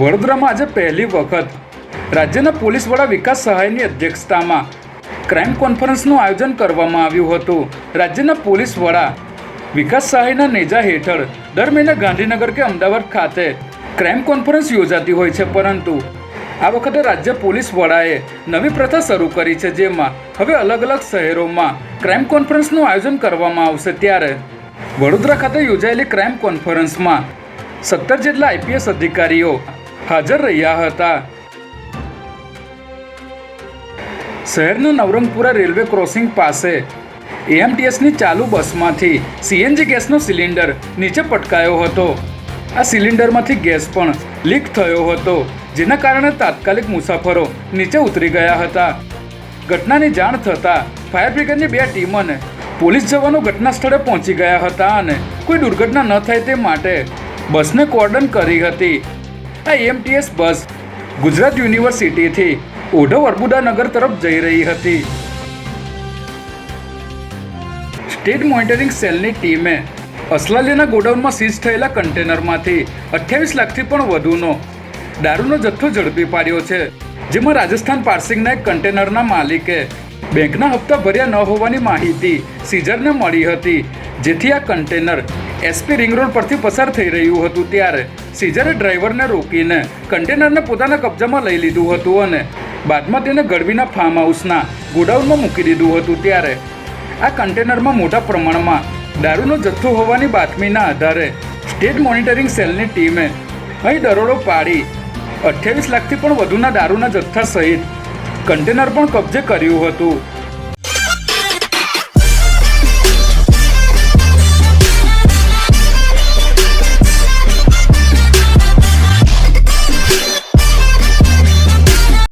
વડોદરામાં આજે પહેલી વખત રાજ્યના પોલીસ વડા વિકાસ સહાયની અધ્યક્ષતામાં ક્રાઇમ કોન્ફરન્સનું આયોજન કરવામાં આવ્યું હતું. રાજ્યના પોલીસ વડા વિકાસ સહાયના નેજા હેઠળ દર મહિને ગાંધીનગર કે અમદાવાદ ખાતે ક્રાઇમ કોન્ફરન્સ યોજાતી હોય છે, પરંતુ આ વખતે રાજ્ય પોલીસ વડાએ નવી પ્રથા શરૂ કરી છે, જેમાં હવે અલગ અલગ શહેરોમાં ક્રાઇમ કોન્ફરન્સનું આયોજન કરવામાં આવશે. ત્યારે વડોદરા ખાતે યોજાયેલી ક્રાઇમ કોન્ફરન્સમાં સત્તર જેટલા આઈપીએસ અધિકારીઓ હાજર રહ્યા હતા. શહેરનું નવરંગપુરા રેલવે ક્રોસિંગ પાસે એએમટીએસની ચાલુ બસમાંથી સીએનજી ગેસનો સિલિન્ડર નીચે પટકાયો હતો. આ સિલિન્ડરમાંથી ગેસ પણ લીક થયો હતો, જેના કારણે તાત્કાલિક મુસાફરો નીચે ઉતરી ગયા હતા. ઘટનાની જાણ થતાં ફાયર બ્રિગેડની બે ટીમોને પોલીસ જવાનો ઘટના સ્થળે પહોંચી ગયા હતા અને કોઈ દુર્ઘટના ન થાય તે માટે બસને કોર્ડન કરી હતી. આ એમટીએસ બસ ગુજરાત યુનિવર્સિટીથી ઓઢવ અર્બુદા નગર તરફ જઈ રહી હતી. સ્ટેટ મોનિટરિંગ સેલની ટીમે અસલાલીના ગોડાઉનમાં સીઝ થયેલા કન્ટેનરમાંથી અઠ્યાવીસ લાખથી પણ વધુનો દારૂનો જથ્થો ઝડપી પાડ્યો છે, જેમાં રાજસ્થાન પાર્સિંગના એક કન્ટેનરના માલિકે બેંકના હપ્તા ભર્યા ન હોવાની માહિતી સીઝરને મળી હતી, જેથી આ કન્ટેનર એસપી રિંગ રોડ પરથી પસાર થઈ રહ્યું હતું ત્યારે સીઝરે ડ્રાઈવરને રોકીને કન્ટેનરને પોતાના કબજામાં લઈ લીધું હતું અને બાદમાં તેને ગળવીના ફાર્મ હાઉસના ગોડાઉનમાં મૂકી દીધું હતું ત્યારે આ કન્ટેનરમાં મોટા પ્રમાણમાં દારૂનો જથ્થો હોવાની બાતમીના આધારે સ્ટેટ મોનિટરિંગ સેલની ટીમે અહીં દરોડો પાડી અઠ્યાવીસ લાખથી પણ વધુના દારૂના જથ્થા સહિત કન્ટેનર પણ કબજે કર્યું હતું.